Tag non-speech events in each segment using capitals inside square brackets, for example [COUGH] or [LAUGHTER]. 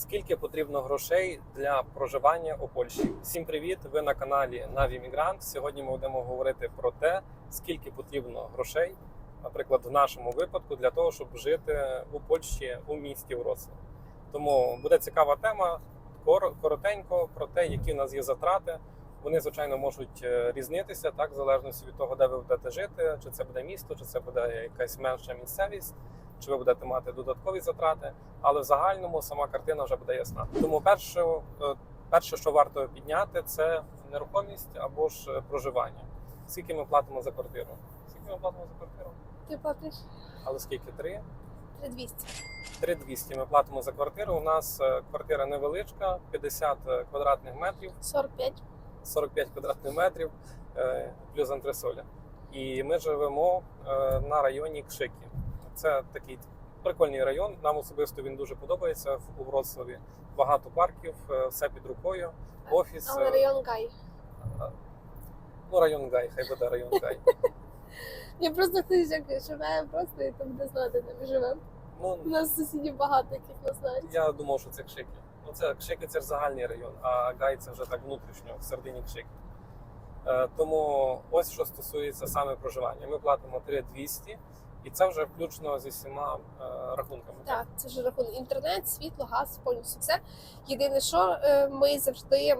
Скільки потрібно грошей для проживання у Польщі? Всім привіт! Ви на каналі Наві Мігрант. Сьогодні ми будемо говорити про те, скільки потрібно грошей, наприклад, в нашому випадку, для того, щоб жити у Польщі у місті Вроцлав. Тому буде цікава тема. Кор- коротенько про те, які в нас є затрати. Вони, звичайно, можуть е, різнитися так, в залежності від того, де ви будете жити, чи це буде місто, чи це буде якась менша місцевість, чи ви будете мати додаткові затрати. Але в загальному сама картина вже буде ясна. Тому перше, е, перше, що варто підняти, це нерухомість або ж е, проживання. Скільки ми платимо за квартиру? Скільки ми платимо за квартиру? Ти платиш Але скільки? Три? 3200. 3200 ми платимо за квартиру. У нас е, квартира невеличка, 50 квадратних метрів. 45. 45 квадратних метрів плюс антресоля. І ми живемо на районі Кшики. Це такий прикольний район. Нам особисто він дуже подобається в- у Вроцлаві. Багато парків, е, все під рукою. Офіс. Але е, район Гай. Ну, район Гай, хай буде район Гай. [LAUGHS] Я просто хтось як живе просто і там буде знати, де ми живемо. У Ну, нас сусідів багато, яких нас знають. я думав, що це Кшики. Ну, це Кшики це ж загальний район, а Гай це вже так внутрішньо, в середині Кшики. Е, Тому ось що стосується саме проживання. Ми платимо 3200, і це вже включно зі всіма е, рахунками. Так, це ж рахунок інтернет, світло, газ, повністю все. Єдине, що е, ми завжди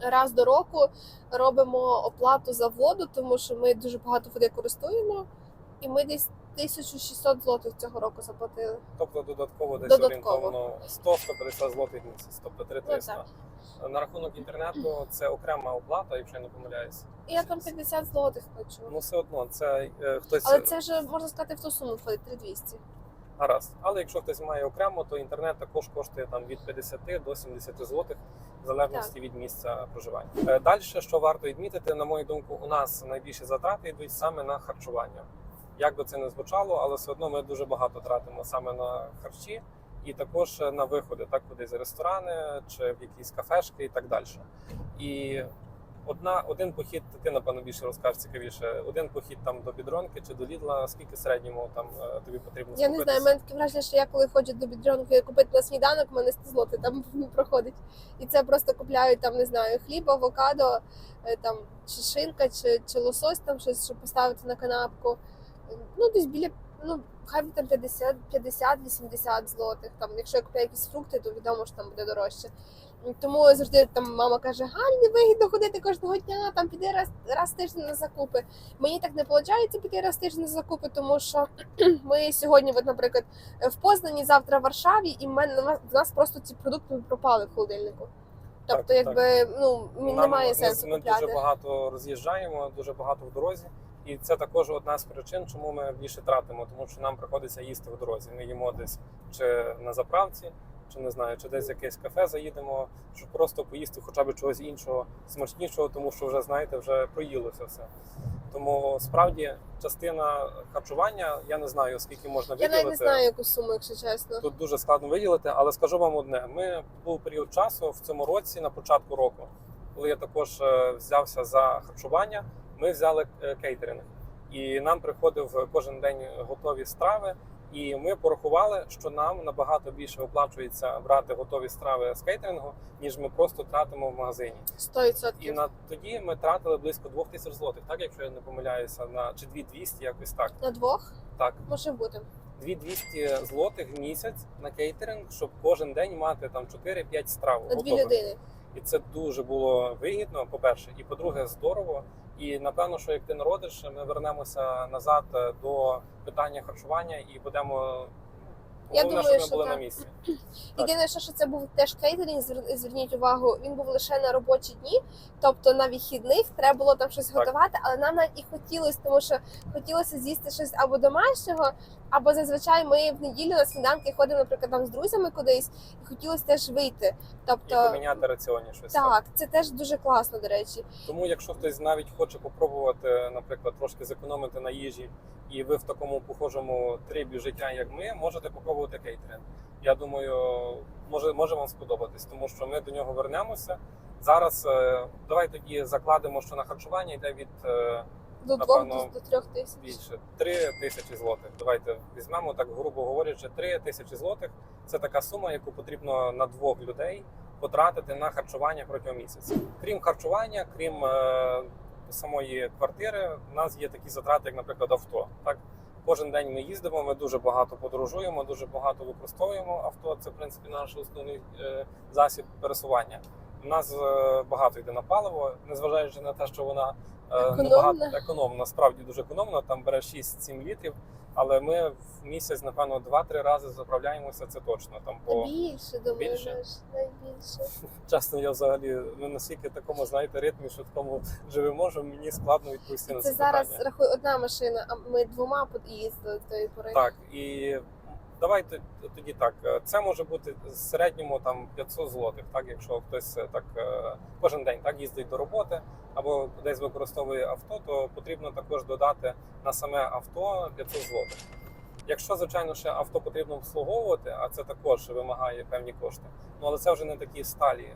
раз до року робимо оплату за воду, тому що ми дуже багато води користуємо, і ми десь 1600 злотих цього року заплатили. Тобто додатково десь Додатково. орієнтовно 100-150 злотих місяць, тобто 3300. Ну, На рахунок інтернету це окрема оплата, якщо я не помиляюсь. І я там 50 злотих плачу. Ну все одно, це е, хтось Але це ж можна сказати в ту суму входить 3200. гаразд. Але якщо хтось має окремо, то інтернет також коштує там від 50 до 70 злотих, в залежності від місця проживання. Е, Далі, що варто відмітити, на мою думку, у нас найбільші затрати йдуть саме на харчування. Як би це не звучало, але все одно ми дуже багато тратимо саме на харчі і також на виходи, так кудись в ресторани чи в якісь кафешки і так далі. І одна, один похід, ти напевно більше розкажеш цікавіше. Один похід там до бідронки чи до Лідла, скільки середньому там е, тобі потрібно Я не знаю, в мене таке враження, що я коли ходжу до бідрянки купити на сніданок, в мене 100 злотих там [LAUGHS] проходить. І це просто купляють там, не знаю, хліб, авокадо, е, там чи шинка, чи, чи лосось, там щось, щоб поставити на канапку. Ну, десь біля, ну, хай там 50, 50-80 злотих. Там, якщо я купляю якісь фрукти, то відомо, що там буде дорожче. Тому завжди там мама каже: Галь, не вигідно ходити кожного дня, там піди раз, раз в тиждень на закупи. Мені так не виходить піти раз в тиждень на закупи, тому що [CLEARS THROAT] ми сьогодні, от, наприклад, в Познані, завтра в Варшаві, і в мене в нас просто ці продукти пропали в холодильнику. Тобто, Так, якби ну Нам- немає сенсу Ми купляти. дуже багато роз'їжджаємо, дуже багато в дорозі. І це також одна з причин, чому ми більше тратимо, тому що нам приходиться їсти в дорозі. Ми їмо десь чи на заправці, чи не знаю, чи десь в якесь кафе заїдемо, щоб просто поїсти хоча б чогось іншого, смачнішого, тому що вже знаєте, вже проїлося все. Тому справді частина харчування, я не знаю, скільки можна Я виділити. навіть не знаю, яку суму, якщо чесно. Тут дуже складно виділити, але скажу вам одне: ми був період часу в цьому році, на початку року, коли я також е, взявся за харчування, ми взяли е, кейтеринг, і нам приходив кожен день готові страви. І ми порахували, що нам набагато більше оплачується брати готові страви з кейтерингу, ніж ми просто тратимо в магазині. 100%. І на тоді ми тратили близько 2000 злотих, так якщо я не помиляюся, на чи 2200, якось так. На двох Так. може бути. 2200 злотих в місяць на кейтеринг, щоб кожен день мати там 4-5 страв. На дві людини. І це дуже було вигідно, по-перше, і по-друге, здорово. І напевно, що як ти народиш, ми вернемося назад е, до питання харчування і будемо. Я Головне, думаю, що були так. на місці. [CLEARS THROAT] Єдине, що, що це був теж кейтерінг, звер- зверніть увагу, він був лише на робочі дні, тобто на вихідних треба було там щось Так. готувати, але нам навіть і хотілося, тому що хотілося з'їсти щось або домашнього, або зазвичай ми в неділю на сніданки ходимо, наприклад, там з друзями кудись, і хотілося теж вийти. І Тобто, поміняти раціоні щось. так. так, це теж дуже класно, до речі. Тому, якщо хтось навіть хоче попробувати, наприклад, трошки зекономити на їжі, і ви в такому похожому трибі життя, як ми, можете попробувати кейтеринг. Я думаю, може, може вам сподобатись, тому що ми до нього вернемося. Зараз е, давай тоді закладемо, що на харчування йде від е, До двох напевно, до, трьох тисяч. більше 3 тисячі злотих. Давайте візьмемо так, грубо говорячи, 3 тисячі злотих це така сума, яку потрібно на двох людей потратити на харчування протягом місяця. Крім харчування, крім е, самої квартири, у нас є такі затрати, як, наприклад, авто. Так, кожен день ми їздимо, ми дуже багато подорожуємо, дуже багато використовуємо авто. Це в принципі наш основний е, засіб пересування. У нас е, багато йде на паливо, незважаючи на те, що вона е, Економна. економна, справді дуже економна. Там бере 6-7 літрів. Але ми в місяць, напевно, 2-3 рази заправляємося. Це точно там по більше, думаю, Більше? найбільше. [LAUGHS] чесно. Я взагалі ну, настільки такому знаєте ритмі, що такому живемо, що мені складно відповісти на це Це зараз рахуй одна машина, а ми двома їздили до тої пори. Так і давайте тоді так. е, Це може бути в середньому там 500 злотих, так якщо хтось е, так е, кожен день так їздить до роботи або десь використовує авто, то потрібно також додати на саме авто 500 злотих. Якщо, звичайно, ще авто потрібно обслуговувати, а це також вимагає певні кошти. Ну але це вже не такі сталі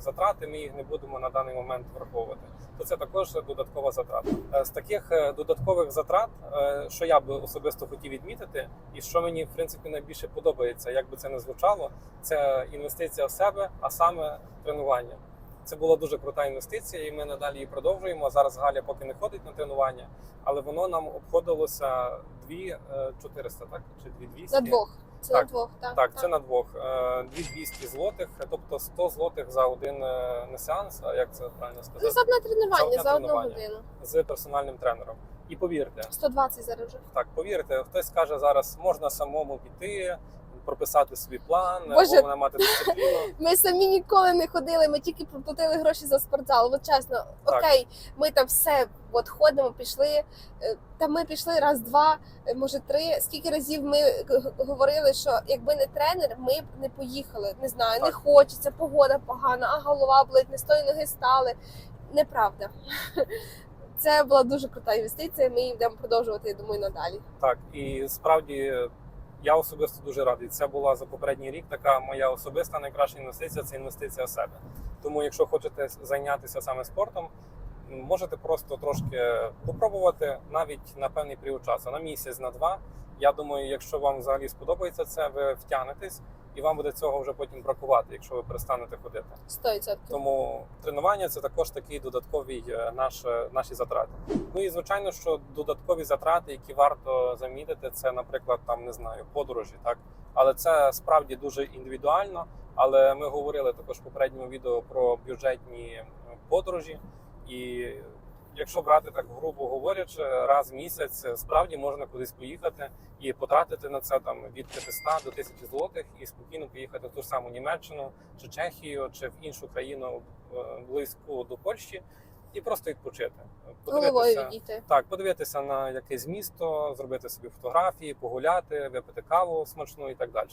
затрати. Ми їх не будемо на даний момент враховувати. То це також додаткова затрата. Е, З таких е, додаткових затрат, е, що я би особисто хотів відмітити, і що мені в принципі найбільше подобається, як би це не звучало, це інвестиція в себе, а саме тренування. Це була дуже крута інвестиція, і ми надалі її продовжуємо. Зараз Галя поки не ходить на тренування, але воно нам обходилося 2400, так чи 2200? На двох. Це Так. на двох, так. Так, це на двох. Е, 2200 злотих, тобто 100 злотих за один е, не сеанс, а як це правильно Ну, сказати, за одне тренування, За за, одну годину. з персональним тренером. І повірте, 120 зараз вже. так повірте, хтось каже зараз, можна самому піти, прописати собі план, Боже. головне мати дисципліну. [LAUGHS] Ми самі ніколи не ходили, ми тільки проплатили гроші за спортзал. От чесно, Так. окей, ми там все от ходимо, пішли. е, Та ми пішли раз, два, е, може три. Скільки разів ми говорили, що якби не тренер, ми б не поїхали. Не знаю, не хочеться, погода погана, а голова болить, не з тої ноги стали. Неправда. [LAUGHS] Це була дуже крута інвестиція. Ми її будемо продовжувати, я думаю, надалі. Так, і справді я особисто дуже радий. Це була за попередній рік така моя особиста найкраща інвестиція це інвестиція в себе. Тому, якщо хочете зайнятися саме спортом, можете просто трошки попробувати навіть на певний період часу, на місяць, на два. Я думаю, якщо вам взагалі сподобається це, ви втягнетесь, і вам буде цього вже потім бракувати, якщо ви перестанете ходити. 100%. Тому тренування це також такий додатковий е, наш, е, наші затрати. Ну і звичайно, що додаткові затрати, які варто замітити, це, наприклад, там не знаю, подорожі, так але це справді дуже індивідуально. Але ми говорили також в попередньому відео про бюджетні подорожі, і якщо брати так грубо говорячи, раз в місяць е, справді можна кудись поїхати і потратити на це там від 500 до 1000 злотих і спокійно поїхати в ту ж саму Німеччину чи Чехію, чи в іншу країну е, близьку до Польщі, і просто відпочити. Відійти. Так, подивитися на якесь місто, зробити собі фотографії, погуляти, випити каву смачну і так далі.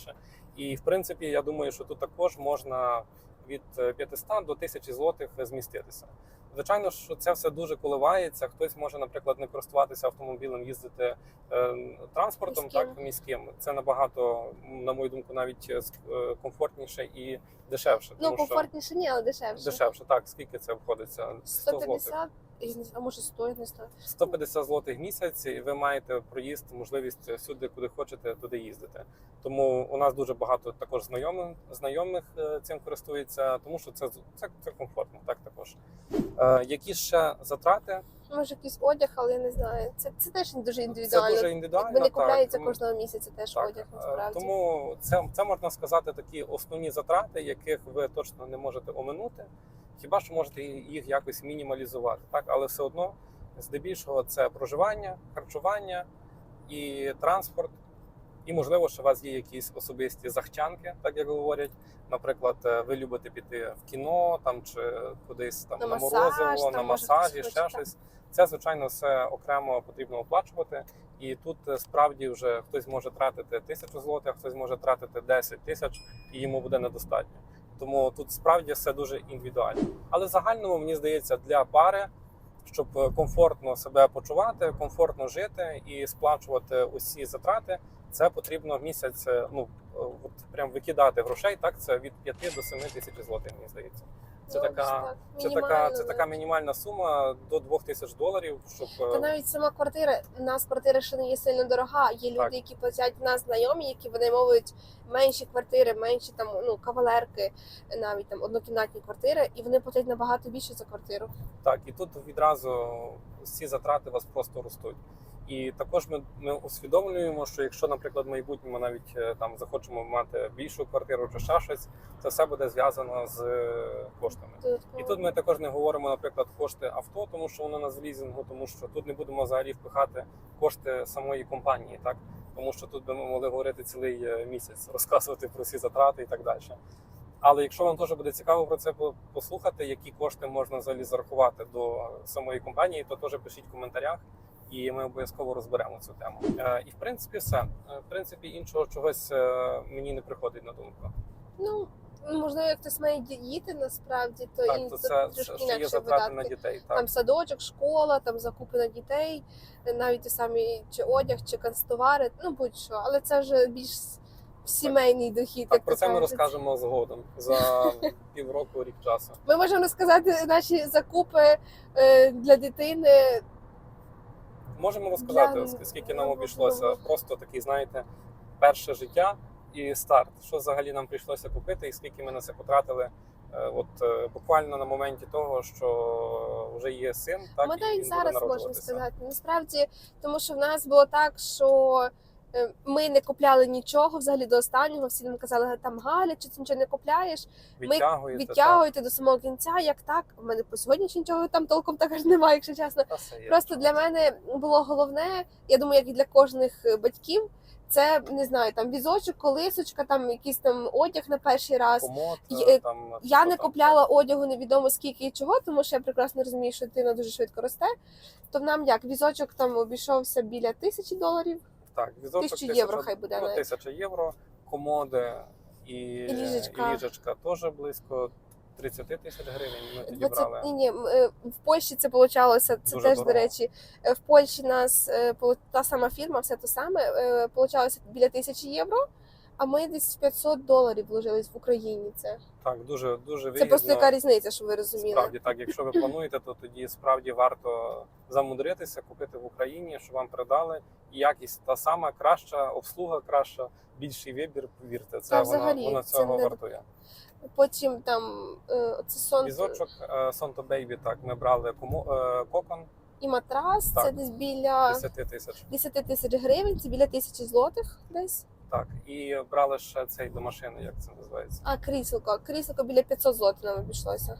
І в принципі, я думаю, що тут також можна від е, 500 до 1000 злотих зміститися. Звичайно, що це все дуже коливається. Хтось може, наприклад, не користуватися автомобілем, їздити е, транспортом, Міським. так міським. Це набагато, на мою думку, навіть е, е, комфортніше і дешевше. Ну, тому що ні, але дешевше. дешевше. Так, скільки це обходиться? 100 злотих. 150, я не знаю, а може 100, я не знаю. 150 злотих місяць, і ви маєте проїзд, можливість сюди, куди хочете, туди їздити. Тому у нас дуже багато також знайомих знайомих е, цим користується, тому що це це, це комфортно. Так також. Е, які ще затрати? Може якийсь одяг, але я не знаю. Це, це теж дуже Це індивідуально. дуже індивідуально. Якби не купляється кожного місяця теж Так, одяг е, насправді. Тому це, це можна сказати такі основні затрати, яких ви точно не можете оминути. Хіба що можете їх якось мінімалізувати, так але все одно, здебільшого, це проживання, харчування і транспорт. І можливо, що у вас є якісь особисті захчанки, так як говорять. Наприклад, е, ви любите піти в кіно там чи кудись там На на, масаж, морозиво, на масажі, ще так. щось. Це звичайно все окремо потрібно оплачувати. І тут е, справді вже хтось може тратити тисячу злотих, а хтось може тратити 10 тисяч, і йому буде недостатньо. Тому тут справді все дуже індивідуально. Але в загальному мені здається, для пари, щоб е, комфортно себе почувати, комфортно жити і сплачувати усі затрати, це потрібно місяць. е, Ну е, от прям викидати грошей. Так це від 5 до 7 тисяч злотих, мені здається. Це така, це така, це така мінімальна сума до 2000 доларів, щоб е, Та навіть сама квартира, у нас квартира ще не є сильно дорога. Є люди, Так. які платять в нас знайомі, які вони мовують менші квартири, менші там ну кавалерки, навіть там однокімнатні квартири, і вони платять набагато більше за квартиру. Так, і тут відразу всі затрати у вас просто ростуть. І також ми, ми усвідомлюємо, що якщо, наприклад, в майбутньому навіть е, там захочемо мати більшу квартиру чи ще щось, це все буде зв'язано з е, коштами. І тут ми також не говоримо, наприклад, кошти авто, тому що воно на з лізингу, тому що тут не будемо взагалі впихати кошти самої компанії, так тому що тут би ми могли говорити цілий е, місяць, розказувати про всі затрати і так далі. Але якщо вам теж буде цікаво про це послухати, які кошти можна взагалі зарахувати до самої компанії, то теж пишіть в коментарях, і ми обов'язково розберемо цю тему. Е, І в принципі, все. Е, В принципі, іншого чогось е, мені не приходить на думку. Ну можливо, як хтось має діти, насправді, то Так, і то це трошки це інакше видатки. на дітей. Так. Там садочок, школа, там закупи на дітей, навіть ті самі чи одяг, чи канцтовари, ну будь-що, але це вже більш сімейний дохід. Так, як про це ми розкажемо згодом за [LAUGHS] півроку, рік часу. Ми можемо розказати наші закупи для дитини. Можемо розказати, Для- скільки нам обійшлося. Просто такий, знаєте, перше життя і старт. Що взагалі нам прийшлося купити, і скільки ми на це потратили. е, От е, буквально на моменті того, що вже є син, так Ми і навіть буде зараз можемо народжуватися. сказати. Насправді, тому що в нас було так, що ми не купляли нічого взагалі до останнього. Всі нам казали, там Галя, чи ти нічого не купляєш. Ми Відтягуєте, до самого кінця. Як так? У мене по сьогодні ще нічого там толком також [LAUGHS] немає, якщо чесно. Просто для мене було головне, я думаю, як і для кожних е, батьків, це не знаю, там візочок, колисочка, там якийсь там одяг на перший раз. Комод, Є- е, там, Я не там. купляла одягу невідомо скільки і чого, тому що я прекрасно розумію, що дитина дуже швидко росте. То нам як візочок там обійшовся біля тисячі доларів. Так, візочок Тисячу євро хай буде Ну, тисяча євро, комоди і, І ліжечка. і ліжечка теж близько 30 тисяч гривень. Ми тоді 20... брали. Ні, ні, е, в Польщі це получалося. Це Дуже теж дорого. до речі. е, В Польщі нас е, та сама фірма, все те саме. е, Получалося біля тисячі євро. А ми десь 500 доларів вложились в Україні. Це Так, дуже дуже це просто яка різниця, щоб ви розуміли. Справді так, якщо ви плануєте, то тоді справді варто замудритися, купити в Україні, щоб вам передали. І якість та сама краща, обслуга краща, більший вибір. Повірте, це Та вона, взагалі, вона це цього не- вартує. Потім там е, це сон Візочок е, Сонто Бейбі. Так, ми брали кому е, кокон і матрас. Так. Це десь біля 10 тисяч. 10 тисяч гривень, це біля тисячі злотих десь. Так, і брали ще цей до машини, як це називається. А кріселко, кріселко біля 500 злотів нам обійшлося.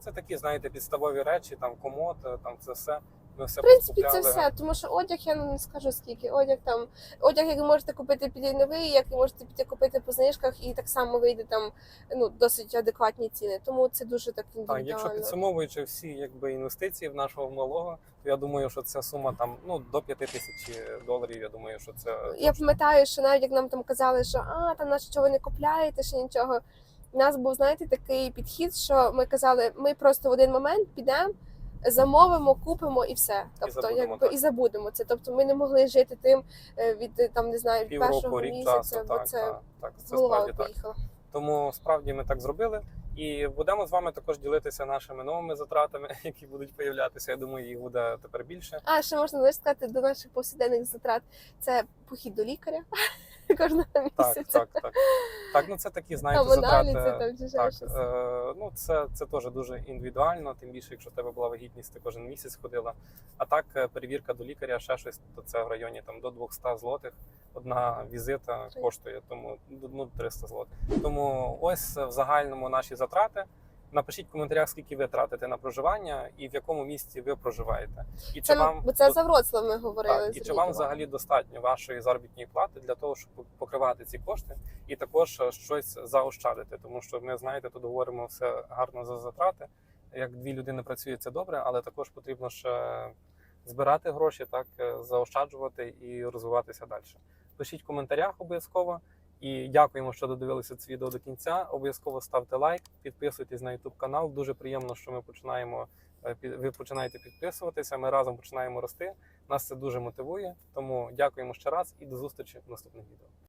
Це такі, знаєте, підставові речі, там комод, е, там це все. Ми все В принципі, це все, тому що одяг я не скажу скільки. Одяг там, одяг, як можете купити під новий, як ви можете піти купити по знижках, і так само вийде там ну досить адекватні ціни. Тому це дуже так Так, якщо підсумовуючи всі якби інвестиції в нашого малого, то я думаю, що ця сума там ну до 5 тисяч доларів. Я думаю, що це Я пам'ятаю, що навіть як нам там казали, що а там на що ви не купляєте, ще нічого. У нас був, знаєте, такий підхід, що ми казали, ми просто в один момент підемо, замовимо, купимо і все. Тобто, забудемо, якби так. і забудемо це. Тобто, ми не могли жити тим е, від е, там не знаю півроку, першого рік місяця, часу. бо Так, це так, так, це голова справді так. поїхала. Тому справді ми так зробили. І будемо з вами також ділитися нашими новими затратами, [LAUGHS] які будуть появлятися. Я думаю, їх буде тепер більше. А ще можна сказати до наших повсякденних затрат. Це похід до лікаря [LAUGHS] кожного Так, місяця. так, так. Так, ну це такі, знаєте, аналізи, затрати. там чи Так, щось. е, ну це, це теж дуже індивідуально, тим більше, якщо в тебе була вагітність, ти кожен місяць ходила. А так, е, перевірка до лікаря, ще щось, то це в районі там до 200 злотих. Одна візита коштує, тому ну 300 злотих. Тому ось в загальному наші затрати. Напишіть в коментарях, скільки ви тратите на проживання і в якому місті ви проживаєте. І Це, чи вам це за Вроцлав ми говорили. так, і чи вам взагалі достатньо вашої заробітної плати для того, щоб покривати ці кошти, і також е, щось заощадити? Тому що ми знаєте, тут говоримо все гарно за затрати. Як дві людини працюють, це добре, але також потрібно ще збирати гроші, так е, заощаджувати і розвиватися далі. Пишіть в коментарях обов'язково. І дякуємо, що додивилися це відео до кінця. Обов'язково ставте лайк, підписуйтесь на YouTube канал. Дуже приємно, що ми починаємо. е, Ви починаєте підписуватися. Ми разом починаємо рости. Нас це дуже мотивує. Тому дякуємо ще раз і до зустрічі в наступних відео.